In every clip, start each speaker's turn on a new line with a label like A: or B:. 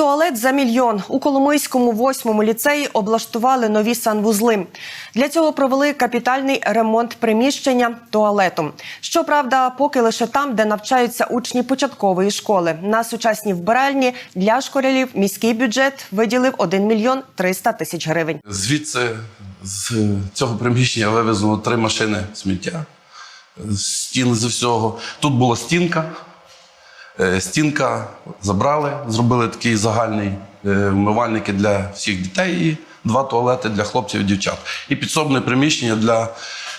A: Туалет за мільйон у Коломийському восьмому ліцеї облаштували нові санвузли. Для цього провели капітальний ремонт приміщення туалету. Щоправда, поки лише там, де навчаються учні початкової школи. На сучасній вбиральні для школярів міський бюджет виділив 1 мільйон 300 тисяч гривень.
B: Звідси з цього приміщення вивезено три машини сміття, стіни з всього. Тут була стінка. Е, Стінка забрали, зробили такий загальний е, вмивальники для всіх дітей і два туалети для хлопців і дівчат. І підсобне приміщення для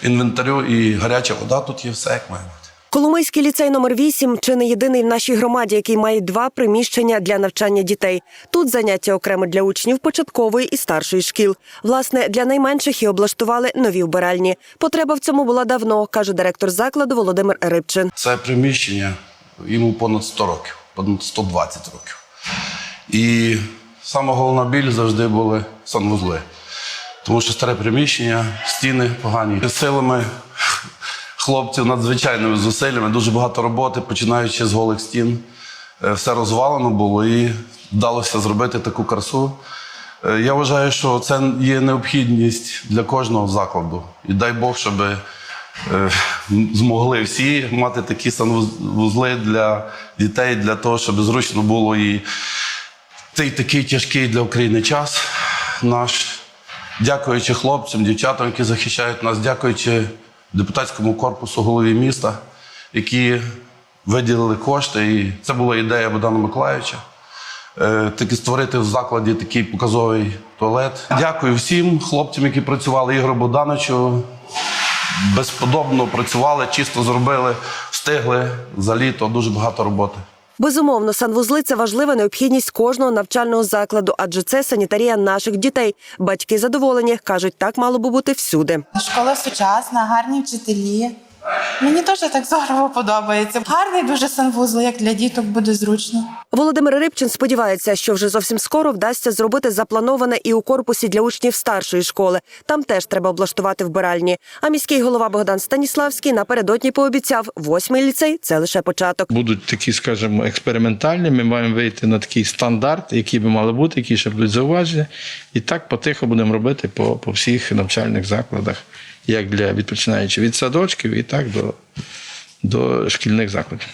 B: інвентарю і гаряча вода. Тут є все як має бути.
A: Коломийський ліцей номер 8 чи не єдиний в нашій громаді, який має два приміщення для навчання дітей. Тут заняття окремо для учнів початкової і старшої шкіл. Власне, для найменших і облаштували нові вбиральні. Потреба в цьому була давно, каже директор закладу Володимир Рибчин.
B: Це приміщення йому понад 100 років, понад 120 років. І саме головна біль завжди були санвузли. Тому що старе приміщення, стіни погані. Силами хлопців надзвичайними зусиллями, дуже багато роботи, починаючи з голих стін. Е, Все розвалено було і вдалося зробити таку красу. Е, Я вважаю, що це є необхідність для кожного закладу. І дай Бог, щоб е, змогли всі мати такі санвузли для дітей, для того, щоб зручно було і цей такий тяжкий для України час наш. Дякуючи хлопцям, дівчатам, які захищають нас, дякуючи депутатському корпусу голові міста, які виділили кошти. І це була ідея Богдана Миколаївича. е, Таки створити в закладі такий показовий туалет. Дякую всім хлопцям, які працювали, Ігору Богдановичу. Безподобно працювали, чисто зробили, встигли за літо дуже багато роботи.
A: Безумовно, санвузли це важлива необхідність кожного навчального закладу, адже це санітарія наших дітей. Батьки задоволені кажуть, так мало би бути всюди.
C: Школа сучасна, гарні вчителі. Мені теж так здорово подобається. Гарний дуже санвузол, як для діток буде зручно.
A: Володимир Рибчин сподівається, що вже зовсім скоро вдасться зробити заплановане і у корпусі для учнів старшої школи. Там теж треба облаштувати вбиральні. А міський голова Богдан Станіславський напередодні пообіцяв, восьмий ліцей це лише початок.
D: будуть такі, скажімо, експериментальні. Ми маємо вийти на такий стандарт, який би мали бути, які ще будуть зауваження. І так потихо будемо робити по, по всіх навчальних закладах, як для відпочинаючи від садочків, і так до, до шкільних закладів.